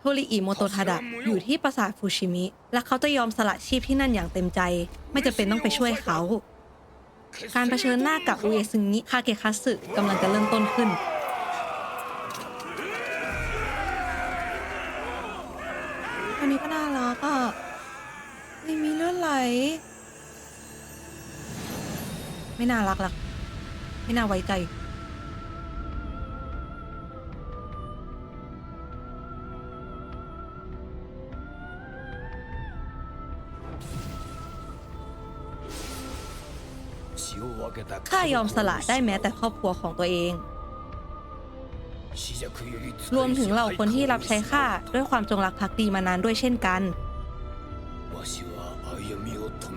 โทริอิโมโตทาดะอยู่ที่ปราสาทฟูชิมิ และเขาจะยอมสละชีพที่นั่นอย่างเต็มใจ ไม่จำเป็นต้องไปช่วยเขา การเผชิญหน้ากับอุเอซึงิคาเกะคัตสึกำลังจะเริ่มต้นขึ้น อันนี้ก็น่ารักอะไม่มีเลือดไหล ไม่น่ารักหรอกไม่น่าไว้ใจ ข้ายอมสละได้แม้แต่ครอบครัวของตัวเอง รวมถึงเหล่าคนที่รับใช้ข้าด้วยความจงรักภักดีมานานด้วยเช่นกัน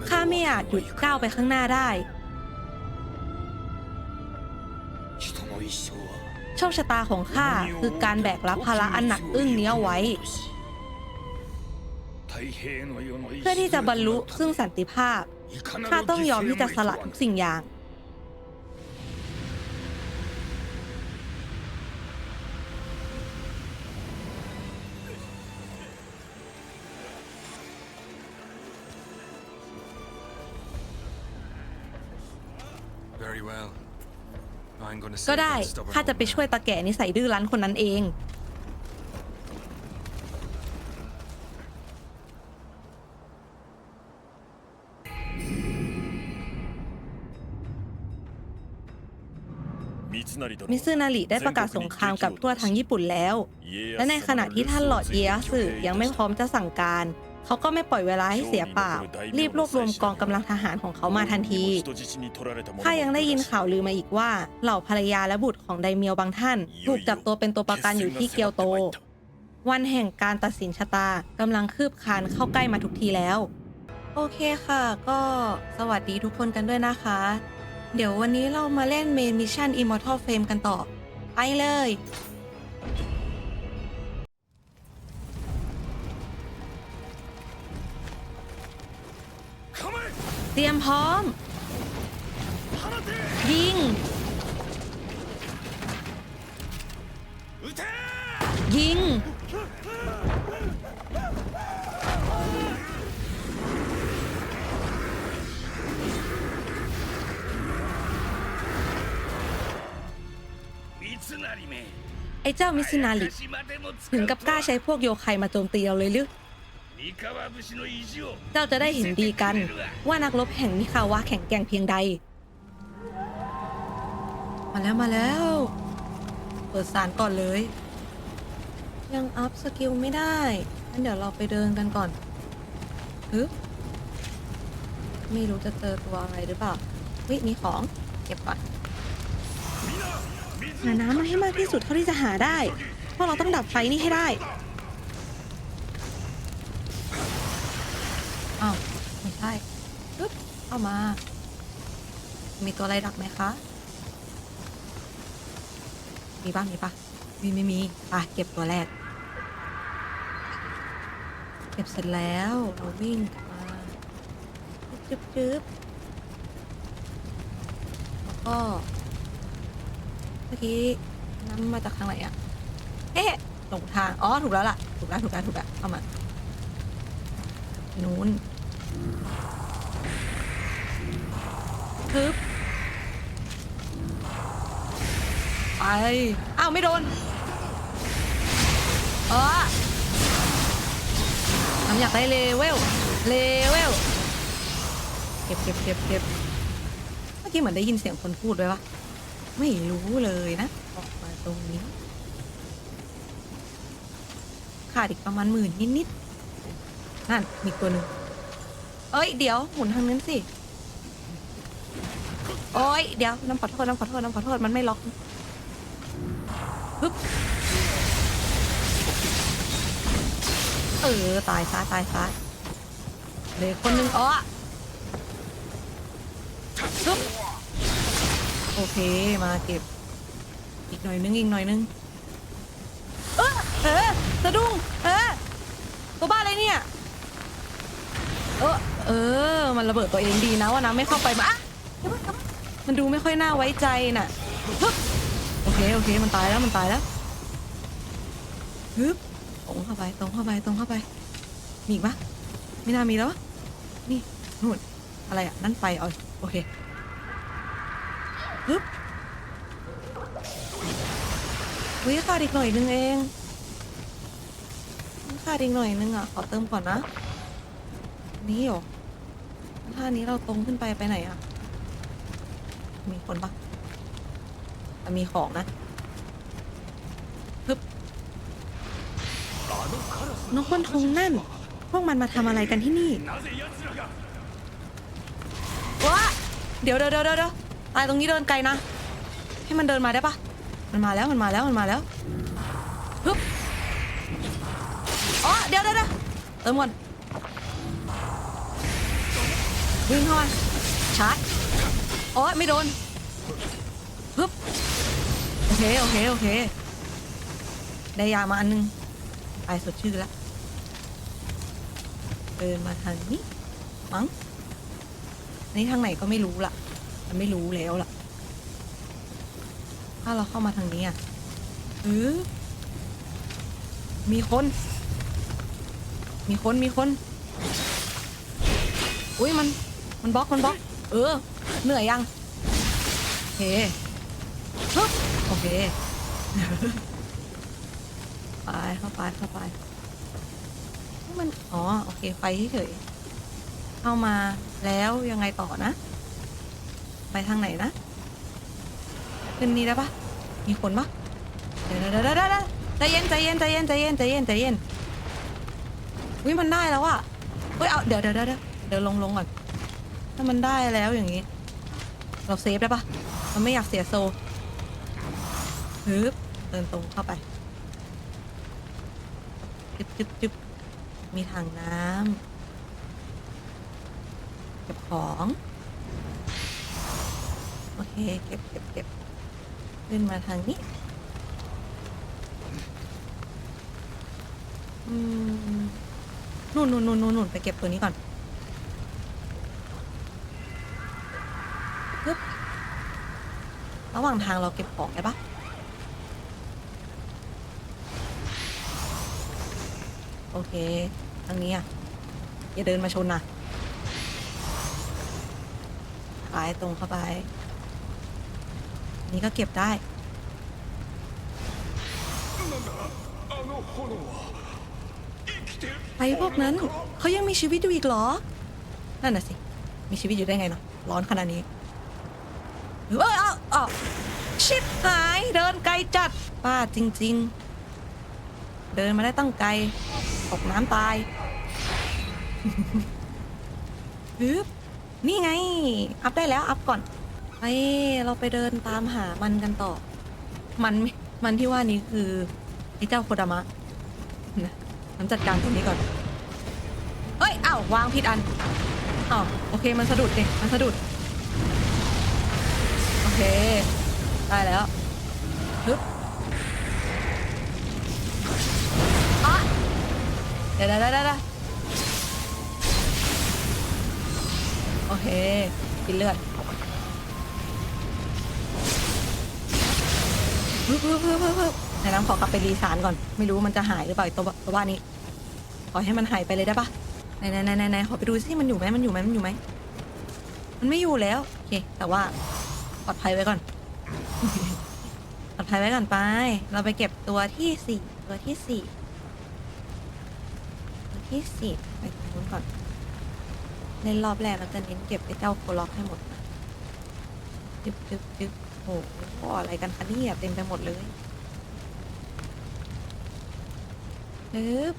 ข้าไม่อาจหยุดก้าวไปข้างหน้าได้โชคชะตาของข้าคือการแบกรับภาระอันหนักอึ้งเนี้เไว้ เพื่อที่จะบรรลุซึ่งสันติภาพข้าต้องยอมที่จะสละทุกสิ่งอย่าง ก็ save ได้ that stubborn ข้าจะ old ไปช่วย man. ตาแก่นิสัยดื้อรั้นคนนั้นเอง มิซึนาริได้ประกาศสงครามกับทั่วทั้งญี่ปุ่นแล้ว และในขณะที่ท่านหลอดเอียสึยังไม่พร้อมจะสั่งการ เขาก็ไม่ปล่อยเวลาให้เสียเปล่า รีบรวบรวมกองกำลังทหารของเขามาทันที ข้ายังได้ยินข่าวลือมาอีกว่า เหล่าภรรยาและบุตรของไดเมียวบางท่าน ถูกจับตัวเป็นตัวประกันอยู่ที่เกียวโต วันแห่งการตัดสินชะตากำลังคืบคานเข้าใกล้มาทุกทีแล้ว โอเคค่ะ ก็สวัสดีทุกคนกันด้วยนะคะ เดี๋ยววันนี้เรามาเล่นเมนมิชชั่น Immortal Frame กันต่อ ไปเลย เตรียมพร้อม ยิง ยิง ไอ้เจ้ามิซินาลิถึงกับกล้าใช้พวกโยคัยมาโจมตีเราเลยหรือ เจ้าจะได้เห็นดีกันว่านักรบแห่งมิคาวะแข็งแกร่งเพียงใด มาแล้วมาแล้ว เปิดสารก่อนเลย ยังอัพสกิลไม่ได้งั้นเดี๋ยวเราไปเดินกันก่อนฮึไม่รู้จะเจอตัวอะไรหรือเปล่าเฮ้ยมีของ เก็บก่อนหาน้ำมาให้มากที่สุดเท่าที่จะหาได้ เพราะเราต้องดับไฟนี่ให้ได้ อ้าวไม่ใช่ปึ๊บเข้ามา มีตัวอะไรดักไหมคะ มีปะมีปะมีไม่มีป่ะเก็บตัวแรก เก็บเสร็จแล้วเราวิ่งมาจึ๊บจึ๊บแล้วก็ เมื่อกี้น้ำมาจากทางไหนอะเอ๊ะหลงทาง อ๋อ ถูกแล้วล่ะ ถูกแล้ว ถูกแล้ว ถูกแล้วเข้ามา นู้น ทึบไปอ้าว ไม่โดน เออทำอยากได้เลเวล เลเวล เก็บเก็บเก็บเก็บเมื่อกี้เหมือนได้ยินเสียงคนพูดด้วยวะ ไม่รู้เลยนะ ออกมาตรงนี้ ขาดอีกประมาณหมื่นนิดๆ นั่น มีตัวหนึ่ง เอ้ย เดี๋ยว หมุนทางนั้นสิ โอ้ยเดี๋ยวน้ำขอโทษน้ำขอโทษน้ำขอโทษมันไม่ล็อกปึ๊บเออตายซะตายซะเหลยคนหนึ่งอ๋อปึ๊บโอเคมาเก็บ อีกหน่อยนึงอีกหน่อยนึงเออเออสะดุ้งเออตัวบ้าอะไรเนี่ยเออเออ มันระเบิดตัวเองดีนะว่าน้ำไม่เข้าไปมา มันดูไม่ค่อยน่าไว้ใจน่ะปึ๊บโอเคโอเคมันตายแล้วมันตายแล้วฮึบตรงเข้าไปตรงเข้าไปตรงเข้าไปมีอีกปะไม่น่ามีแล้ววะนี่นู่นอะไรอะนั่นไฟเอาโอเคฮึบวิขาดอีกหน่อยนึงเองขาดอีกหน่อยนึงอะขอเติมก่อนนะนี่เหรอท่านี้เราตรงขึ้นไปไปไหนอะ มีคนปะมีของนะฮึบนกบนทงนั่น พวกมันมาทำอะไรกันที่นี่ว้าเดี๋ยวเดี๋ยวเดี๋ยวเดี๋ยวตายตรงนี้เดินไกลนะ ให้มันเดินมาได้ปะมันมาแล้วมันมาแล้วมันมาแล้วฮึบอ๋อเดี๋ยวเดี๋ยวเดี๋ยวเติมก่อนวิ่งเข้ามาชาร์จ โอ้ยไม่โดนฮึบโอเคโอเคโอเค ได้ยามาอันนึงไปสดชื่อแล้วเดินมาทางนี้มั้งนนี้ทางไหนก็ไม่รู้ละมันไม่รู้แล้วล่ะ ถ้าเราเข้ามาทางนี้อะเออมีคน มีคนมีคน อุ้ยมัน มันบล็อก มันบล็อก เออ เหนื่อยยังเฮึบโอเค ไปเข้าไปเข้าไป มัน อ๋อ โอเคไฟเฉยเข้ามาแล้วยังไงต่อนะ ไปทางไหนนะ ขึ้นนี้ได้ปะมีคนปะเดี๋ยวเดี๋ยวเดี๋ยวเดี๋ยวเดี๋ยวใจเย็นใจเย็นใจเย็นใจเย็นใจเย็นใจเย็นวิมันได้แล้วอะเฮ้ย เอา เดี๋ยวเดี๋ยวเดี๋ยวเดี๋ยวเดี๋ยวลงลงก่อน ถ้ามันได้แล้วอย่างนี้ เราเซฟได้ปะเราไม่อยากเสียโซฮึบเดินตรงเข้าไปจึ๊บจึ๊บจึ๊บมีถังน้ำเก็บของ โอเค เก็บเก็บเก็บขึ้นมาทางนี้ อืมนู่นนู่นนู่นนู่นนู่นไปเก็บตัวนี้ก่อน ระหว่างทางเราเก็บของได้ปะโอเค ทางนี้อะ อย่าเดินมาชนนะขายตรงเข้าไป นี่ก็เก็บได้ไอ้พวกนั้น เขายังมีชีวิตอยู่อีกเหรอ นั่นน่ะสิ มีชีวิตอยู่ได้ไงเนาะ ร้อนขนาดนี้ เอ้ยเอาเอาชิบหายเดินไกลจัดป้าจริง ๆ เดินมาได้ตั้งไกลตกน้ำตายฮึบนี่ไง อัพได้แล้ว อัพก่อนไปเราไปเดินตามหามันกันต่อ มันมันที่ว่านี้คือไอ้เจ้าโคดามะนะน้ำจัดการตรงนี้ก่อน เอ้ยอ้าววางผิดอันอ้าวโอเคมันสะดุดดิมันสะดุด เค ได้แล้วฮึบอะเดี๋ยวเดี๋ยวเดี๋ยวเดี๋ยวโอเคกินเลือดฮึบฮึบฮึบฮึบไหนน้ำขอกลับไปรีสารก่อน ไม่รู้มันจะหายหรือเปล่าตัวตัวบ้านนี้ขอให้มันหายไปเลยได้ปะไหนไหนไหนไหนไหนขอไปดูสิมันอยู่ไหมมันอยู่ไหมมันอยู่ไหมมันไม่อยู่แล้ว โอเค แต่ว่า ปลอดภัยไว้ก่อน ปลอดภัยไว้ก่อนไป เราไปเก็บตัวที่สี่ตัวที่สี่ตัวที่สี่ไปตรงนู้นก่อนเล่นรอบแรกเราจะเน้นเก็บไอ้เจ้าโคล็อกให้หมดจึ๊บจึ๊บจึ๊บโอ้โหอะไรกันคะเนี่ยเต็มไปหมดเลยปึ๊บ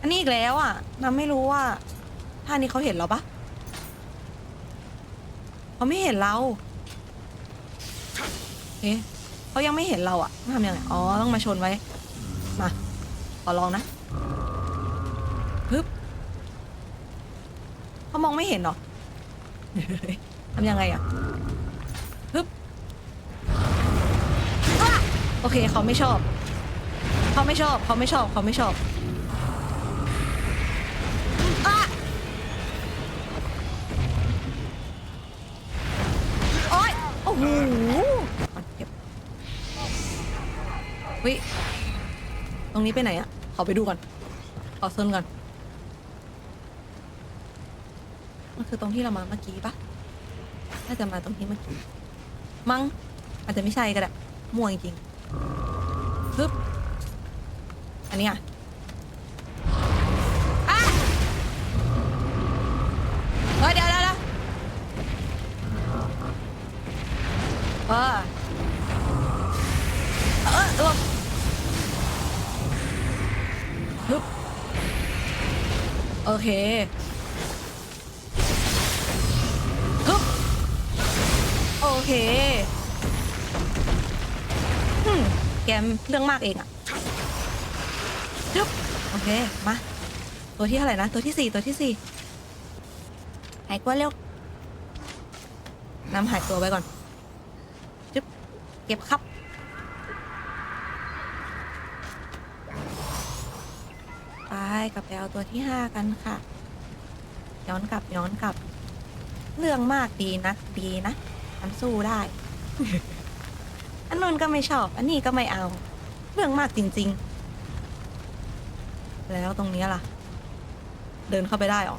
อันนี้อีกแล้วอะน้ำไม่รู้ว่าท่านี้เขาเห็นเราปะเขาไม่เห็นเรา เอ๊ะเขายังไม่เห็นเราอะต้องทำยังไง อ๋อ ต้องมาชนไว้ มา ขอลองนะฮึบเขามองไม่เห็นหรอ ทำยังไงอะฮึบโอเคเขาไม่ชอบ เขาไม่ชอบ เขาไม่ชอบ เขาไม่ชอบอะโอ๊ยโอ้โห รงนี้ไปไหนอะขอไปดูก่อน ขอเซิร์นก่อน มันคือตรงที่เรามาเมื่อกี้ปะน่าจะมาตรงที่เมื่อกี้ มั้ง อาจจะไม่ใช่ก็ได้ มั่วจริงๆฮึบอันนี้อะอะเฮ้ยเดี๋ยวเดี๋ยวเดี๋ยวเออ เคฮึบโอเคฮึมแกมเรื่องมากเองอะฮึบโอเค มา ตัวที่เท่าไหร่นะ ตัวที่สี่ตัวที่สี่หายกลัวเร็วนำหายตัวไปก่อนจึ๊บเก็บครับ ไป กลับไปเอาตัวที่ห้ากันค่ะ ย้อนกลับย้อนกลับ เรื่องมากดีนะดีนะมันสู้ได้ อันนู้นก็ไม่ชอบ อันนี้ก็ไม่เอา เรื่องมากจริง ๆ แล้วตรงนี้ล่ะ เดินเข้าไปได้หรอ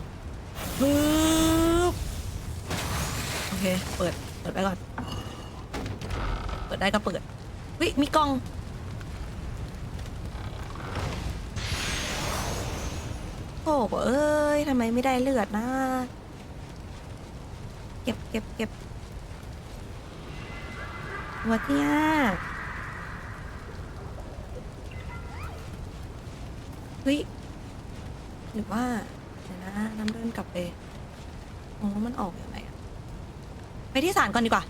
ปึ๊บโอเค เปิด เปิดไปก่อน เปิดได้ก็เปิดวิมีกล่อง โอ้เอ้ยทำไมไม่ได้เลือดนะ เก็บเก็บเก็บหัวที่ห้าเฮ้ยหรือว่าเดี๋ยวนะน้ำเดินกลับไปโอ้มันออกอย่างไรอะไปที่ศาลก่อนดีกว่า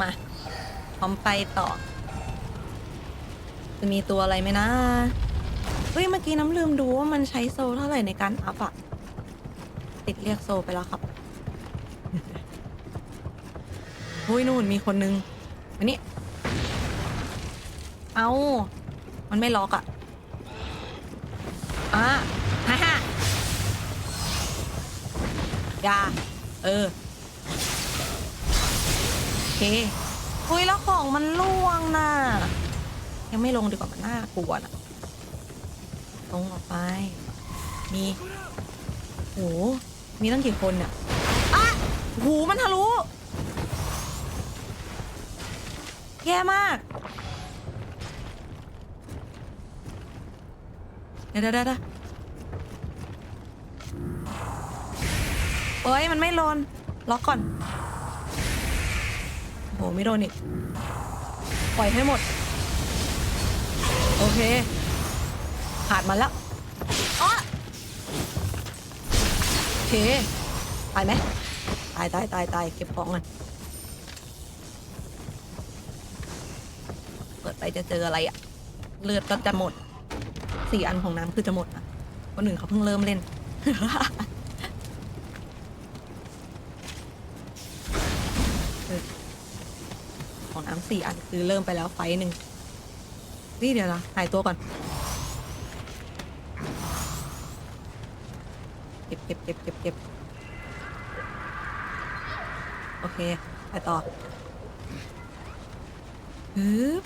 มาพร้อมไปต่อ จะมีตัวอะไรไหมนะ เฮ้ยเมื่อกี้น้ำลืมดูว่ามันใช้โซลเท่าไหร่ในการอัพอะติดเรียกโซลไปแล้วครับหุ้ยนู่นมีคนนึงมานี่เอามันไม่ล็อกอะอะฮ่าฮ่าอย่าเออโอเคอุ้ยแล้วของมันล่วงน่ะ ยังไม่ลงดีกว่ามันน่ากลัวน่ะ ลงออกไป มีโหมีตั้งกี่คนเนี่ยอะหูมันทะลุ แย่มาก เดี๋ยวเดี๋ยวเดี๋ยวเอ้ย มันไม่โลน ล็อกก่อน โห ไม่โดนอีก ปล่อยให้หมด โอเค ขาดมาแล้วอ๊ะโอเคตายไหมตายตายตายตายเก็บของกันเปิดไปจะเจออะไรอะเลือดก็จะหมดสี่อันของน้ำคือจะหมดนะคนหนึ่งเขาเพิ่งเริ่มเล่นเออของน้ำสี่อันคือเริ่มไปแล้วไฟต์หนึ่งนี่เดี๋ยวนะหายตัวก่อน เก็บเก็บเก็บโอเค ไปต่อฮึบ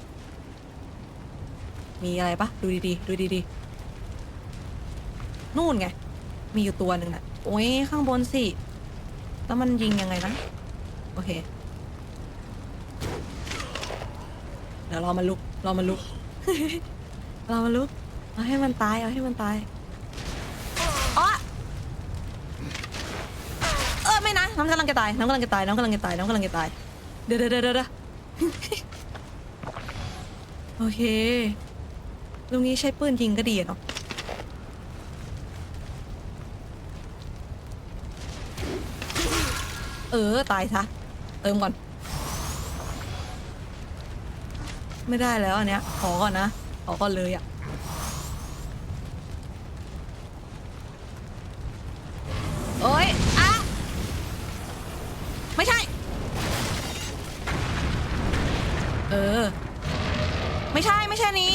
มีอะไรปะดูดีๆ ดูดีๆ นู่นไง มีอยู่ตัวหนึ่งน่ะโอ้ย ข้างบนสิ แล้วมันยิงยังไงนะ โอเค เดี๋ยวรอมันลุกรอมันลุกรอมันลุก เอาให้มันตาย เอาให้มันตาย น้ำกำลังจะตายน้ำกำลังจะตายน้ำกำลังจะตายน้ำกำลังจะตาย เดี๋ยวเดี๋ยวเดี๋ยวเดี๋ยวโอเคตรงนี้ใช้ปืนยิงก็ดีเนาะเออ ตายซะ เติมก่อน ไม่ได้แล้วอันเนี้ย ขอก่อนนะ ขอก่อนเลยอะ เออ ไม่ใช่ไม่ใช่นี้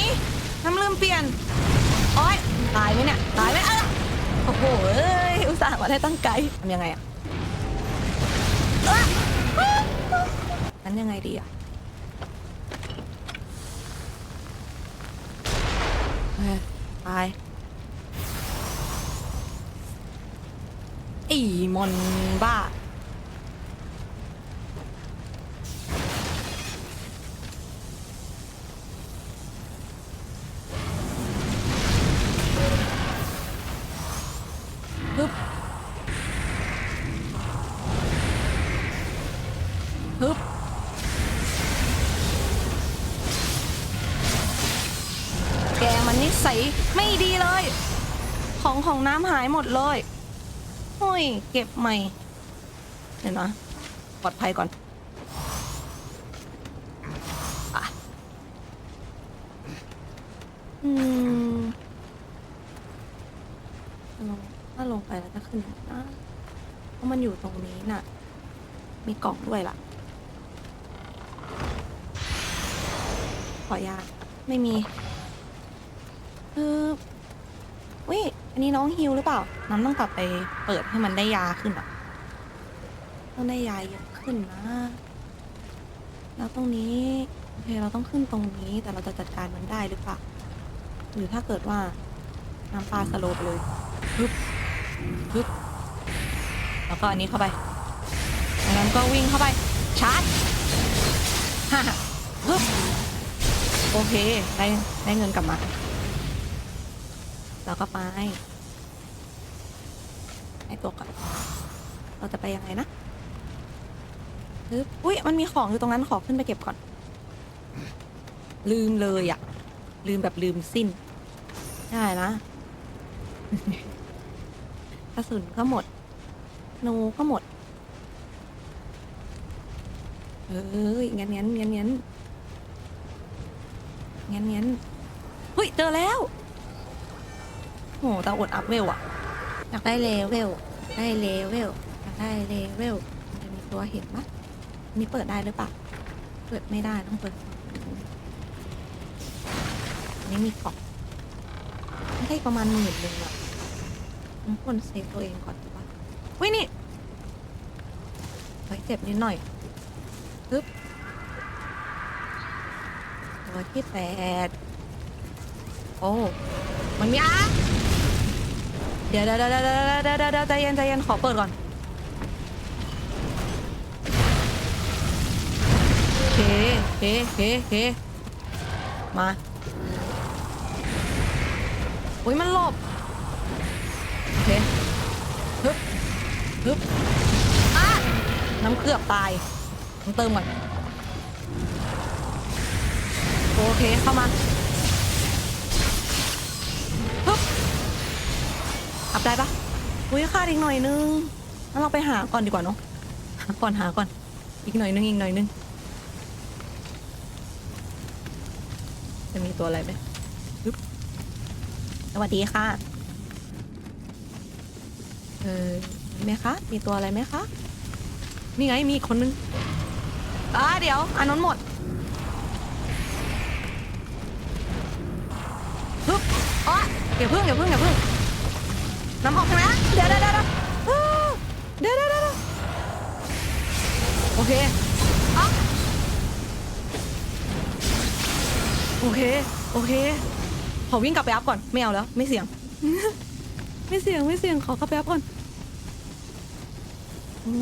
น้ำลืมเปลี่ยนโอ้ยตายไหมเนี่ย ตายไหมเออโอ้โหเอ้ยอุตส่าห์มาได้ตั้งไกลทำยังไงอะเอ้องั้นยังไงดีอะเอ้ยตายไอีมอนบ้า ของของน้ำหายหมดเลยโอ้ยเก็บใหม่ เดี๋ยวนะปลอดภัยก่อนอะอืมลงถ้าลงไปแล้วจะขึ้นไหนนะเพราะมันอยู่ตรงนี้น่ะ มีกล่องด้วยล่ะ ขอยา ไม่มีเออวิ อันนี้น้องฮิวหรือเปล่า น้ำต้องกลับไปเปิดให้มันได้ยาขึ้นอะ ต้องได้ยาเยอะขึ้นนะ แล้วตรงนี้โอเคเราต้องขึ้นตรงนี้ แต่เราจะจัดการมันได้หรือเปล่า หรือถ้าเกิดว่าน้ำปลาสโลปเลยปึ๊บปึ๊บแล้วก็อันนี้เข้าไปอันนั้นก็วิ่งเข้าไป ชาร์จฮ่าฮ่าปึ๊บโอเค ได้ได้เงินกลับมา แล้วก็ไปไอตัวก่อนเราจะไปยังไงนะปึ๊บอุ้ยมันมีของอยู่ตรงนั้นขอขึ้นไปเก็บก่อน ลืมเลยอะลืมแบบลืมสิ้นได้นะกระสุนก็หมดโนก็หมดเอ้ยงั้นงั้นงั้นงั้นงั้นงั้นเฮ้ยเจอแล้ว หแต่อดอัพเวลอะอยากได้เลเวลได้เลเวลอยากได้เลเวลมันจะมีตัวเห็นปะอันนี้เปิดได้หรือเปล่าเปิดไม่ได้ต้องเปิดอันนี้มีกล่องไม่ได้ประมาณหมื่นหนึ่งอะต้องควรเซฟตัวเองก่อนถูกปะวินี่เฮ้ยเจ็บนิดหน่อยปึ๊บตัวที่แปดโอ้มันมีอะ ดี๋ยวเดี๋ยวเดี๋ยวเดี๋ยวเดี๋ยวเดี๋ยวใจเย็นใจเย็นขอเปิดก่อนโอเคโอเคโอเคโอเคมาอุ้ยมันหลบโอเคฮึบฮึบอะน้ำเคลือบตายต้องเติมก่อนโอเคเข้ามา ได้ปะอุ้ยขาดอีกหน่อยนึงงั้นเราไปหาก่อนดีกว่าเนาะหาก่อนหาก่อน อีกหน่อยนึงอีกหน่อยนึงจะมีตัวอะไรไหมฮึบสวัสดีค่ะเออมีไหมคะ มีตัวอะไรไหมคะ นี่ไงมีอีกคนนึงอ่าเดี๋ยวอันนั้นหมดฮึบอ๋ออย่าพึ่งอย่าพึ่งอย่าพึ่ง น้ำออกใช่ไหมเดี๋ยวเดี๋ยวเดี๋ยวอ้าวเดี๋ยวเดี๋ยวเดี๋ยวโอเคอะโอเค โอเค ขอวิ่งกลับไปอัพก่อน ไม่เอาแล้ว ไม่เสี่ยง ไม่เสี่ยง ไม่เสี่ยง ขอกลับไปอัพก่อนโอ้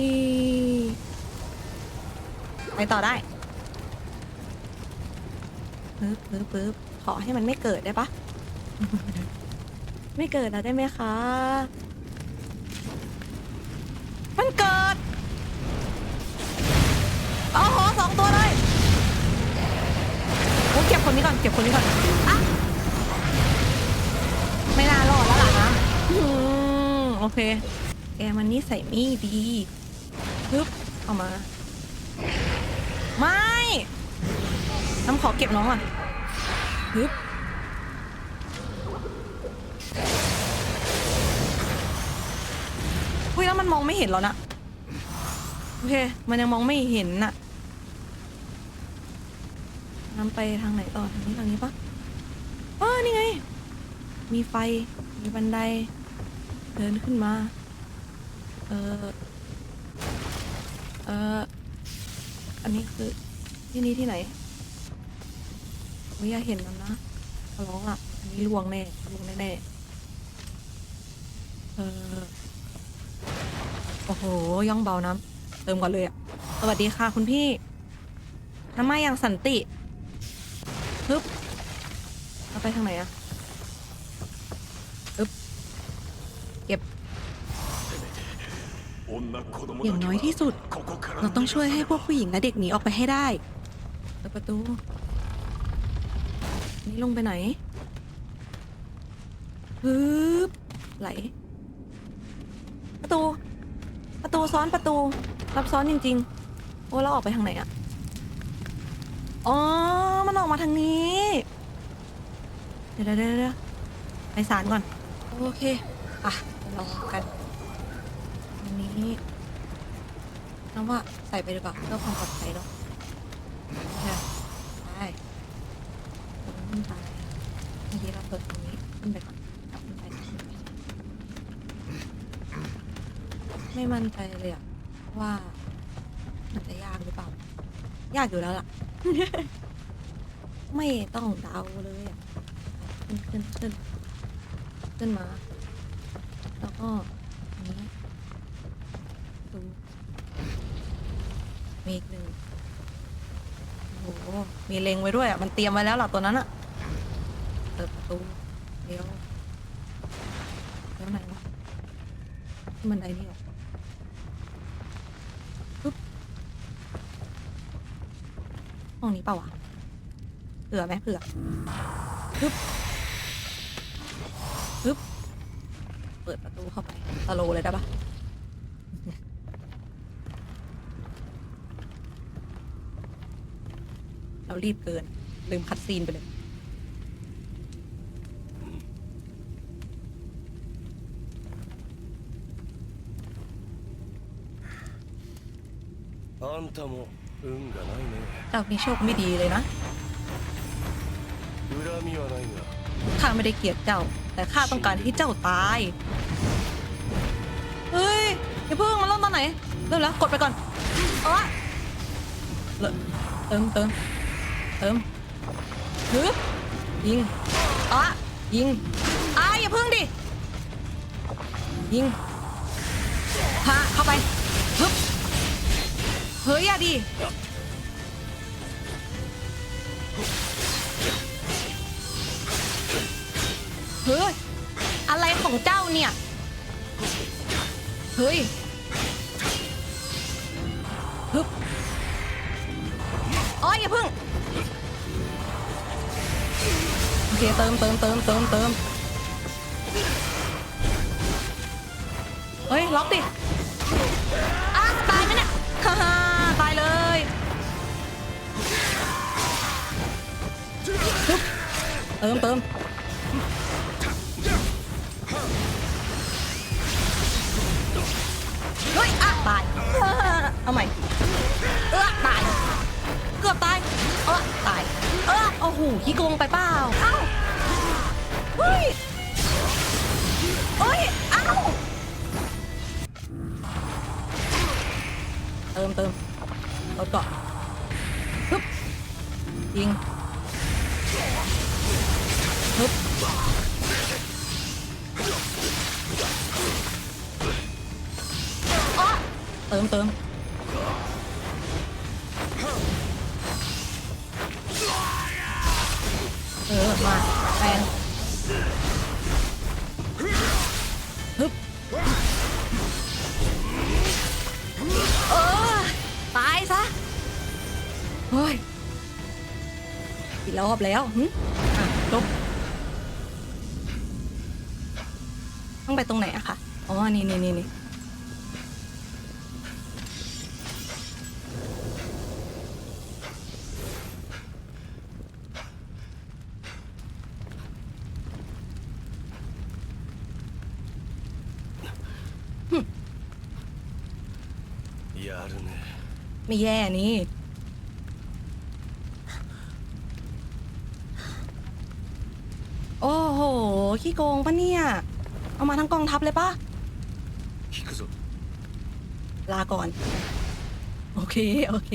ยไปต่อได้ปึ๊บปึ๊บปึ๊บขอให้มันไม่เกิดได้ปะ ไม่เกิดนะได้ไหมคะ มันเกิดโอ้โหสองตัวเลยโอ้เก็บคนนี้ก่อน เก็บคนนี้ก่อนอะไม่น่ารอดแล้วล่ะนะอืมโอเค แกมันนิสัยไม่ดีปึ๊บเอามา ไม่น้ำขอเก็บน้องก่อนปึ๊บ มันมองไม่เห็นแล้วนะโอเค มันยังมองไม่เห็นน่ะน้ำไปทางไหนต่อทางนี้ทางนี้ปะอ้านี่ไง มีไฟ มีบันได เดินขึ้นมา เออเอออันนี้คือที่นี่ที่ไหนโอ้ยอย่าเห็นมันนะขอร้องอะ อันนี้ลวงแน่ลวงแน่ๆเออ อ้โห ย่องเบาน้ำเติมก่อนเลยอะสวัสดีค่ะคุณพี่น้ำมาอย่างสันติฮึบเราไปทางไหนอะฮึบเก็บ อย่างน้อยที่สุด เราต้องช่วยให้พวกผู้หญิงและเด็กหนีออกไปให้ได้เปิดประตู นี่ลงไปไหนฮึบไหล ประตู ประตู ซ้อนประตู รับซ้อนจริง ๆ โอ้เราออกไปทางไหนอะอ๋อ มันออกมาทางนี้ เดี๋ยวเดี๋ยวเดี๋ยวเดี๋ยวไปศาลก่อน โอเค อะเดี๋ยวเรากันอันนี้น้องว่าใส่ไปดีกว่าเพื่อความปลอดภัยเนาะใช่ได้ขึ้ไปเมื่อกี้เราเปิดตรงนี้ขึ้นไปก่อนเอาขึ้นไปขึ้นไป ไม่มั่นใจเลยอะว่ามันจะยากหรือเปล่า ยากอยู่แล้วล่ะ ไม่ต้องเดาเลยอะขึ้นขึ้นขึ้นขึ้นมา แล้วก็อันนี้ดูมีอีกหนึ่งโอ้โหมีเลงไว้ด้วยอะ มันเตรียมไว้แล้วหรอตัวนั้นอะ เปิดประตูเลี้ยวเลี้ยวไหนวะขึ้นบันไดนี่หรอปึ๊บ ห้องนี้เปล่าวะเผื่อไหมเผื่อปึ๊บปึ๊บ เปิดประตูเข้าไปสโลว์เลยได้ปะ เรารีบเกิน ลืมคัดซีนไปเลย あんたも運がないね เอานี่โชคไม่ดีเลยนะข้าไม่ได้เกลียดเจ้า แต่ข้าต้องการให้เจ้าตาย เฮ้ยอย่าเพิ่งมันล่มตอนไหนเริ่มแล้วกดไปก่อนเอาะเติมเติมเติมฮึบยิงเอาะยิงอ้าอย่าเพิ่งดิยิงฮะเข้าไปฮึ ฮ้ยอย่าดิเฮ้ยอะไรของเจ้าเนี่ย เฮ้ยฮึบอ๋ออย่าพิ่ง โอเค เติมเติมเติมเติมเติมเฮ้ย ล็อกดิ เติมเติมเฮ้ยอะตายเออเอาใหม่เออตาย เกือบตายเออตายเออโอ้โหขี้โกงไปเปล่าเอ้าเฮ้ยเฮ้ยเอ้าเติมเติมรถเกาะฮึบยิง มเติมเออมาแปลงฮึบเออตายซะเฮ้ยกี่รอบแล้วหึอะจบต้องไปตรงไหนอะคะอ๋อนี่นี่นี่นี่ ไม่แย่นี่ โอ้โห ขี้โกงปะเนี่ย เอามาทั้งกองทัพเลยปะลาก่อน โอเค โอเค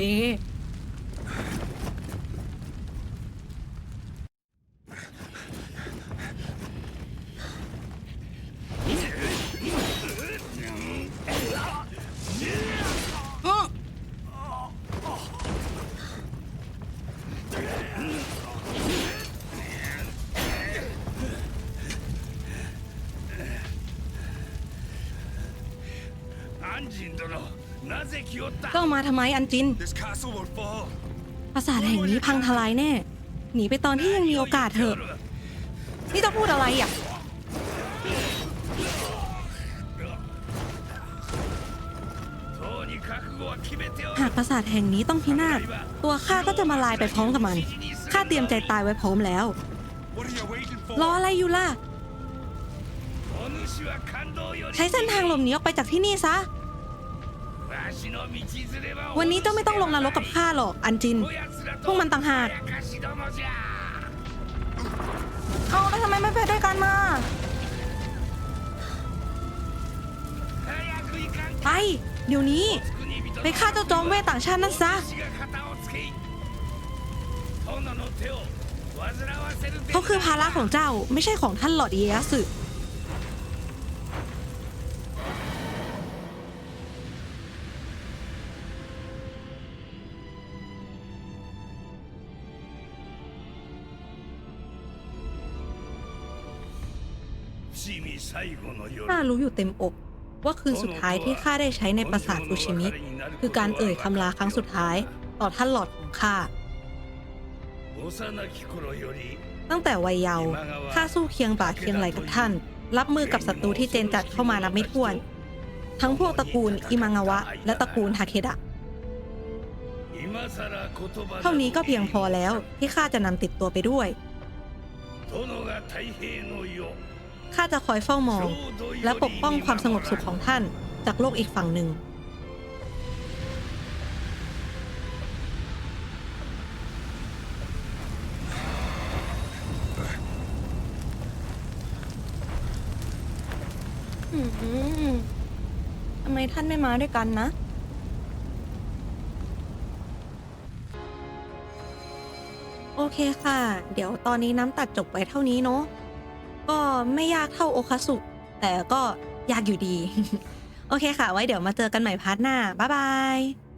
ก็มาทำไมอันจิน ปราสาทแห่งนี้พังทลายแน่ หนีไปตอนที่ยังมีโอกาสเถอะ นี่จะพูดอะไรอะ หากปราสาทแห่งนี้ต้องพินาศ ตัวข้าก็จะมาลายไปพร้อมกับมัน ข้าเตรียมใจตายไว้พร้อมแล้ว รออะไรอยู่ล่ะ ใช้เส้นทางหลบหนีออกไปจากที่นี่ซะ วันนี้เจ้าไม่ต้องลงนรกกับข้าหรอก อันจิน พวกมันต่างหากเขาแล้วทำไมไม่ไปด้วยกันมา ไป เดี๋ยวนี้ ไปฆ่าเจ้าจอมเวทต่างชาตินั่นซะ เขาคือภาระของเจ้าไม่ใช่ของท่านหลอดเอียสึ ข้ารู้อยู่เต็มอก ว่าคืนสุดท้ายที่ข้าได้ใช้ในปราสาทฟูชิมิ คือการเอ่ยคำลาครั้งสุดท้าย ต่อท่านหลอดของข้าตั้งแต่วัยเยาว์ข้าสู้เคียงบ่าเคียงไหลกับท่าน รับมือกับศัตรูที่เจนจัดเข้ามานับไม่ถ้วน ทั้งพวกตระกูลอิมังาวะ และตระกูลฮาเคดะเท่านี้ก็เพียงพอแล้วที่ข้าจะนำติดตัวไปด้วย ข้าจะคอยเฝ้ามอง และปกป้องความสงบสุขของท่านจากโลกอีกฝั่งหนึ่ง อืมทำไมท่านไม่มาด้วยกันนะ โอเคค่ะ เดี๋ยวตอนนี้น้ำตัดจบไว้เท่านี้เนาะ ก็ไม่ยากเท่าโอคาสุแต่ก็ยากอยู่ดี โอเคค่ะ ไว้เดี๋ยวมาเจอกันใหม่พาร์ทหน้า บ๊ายบาย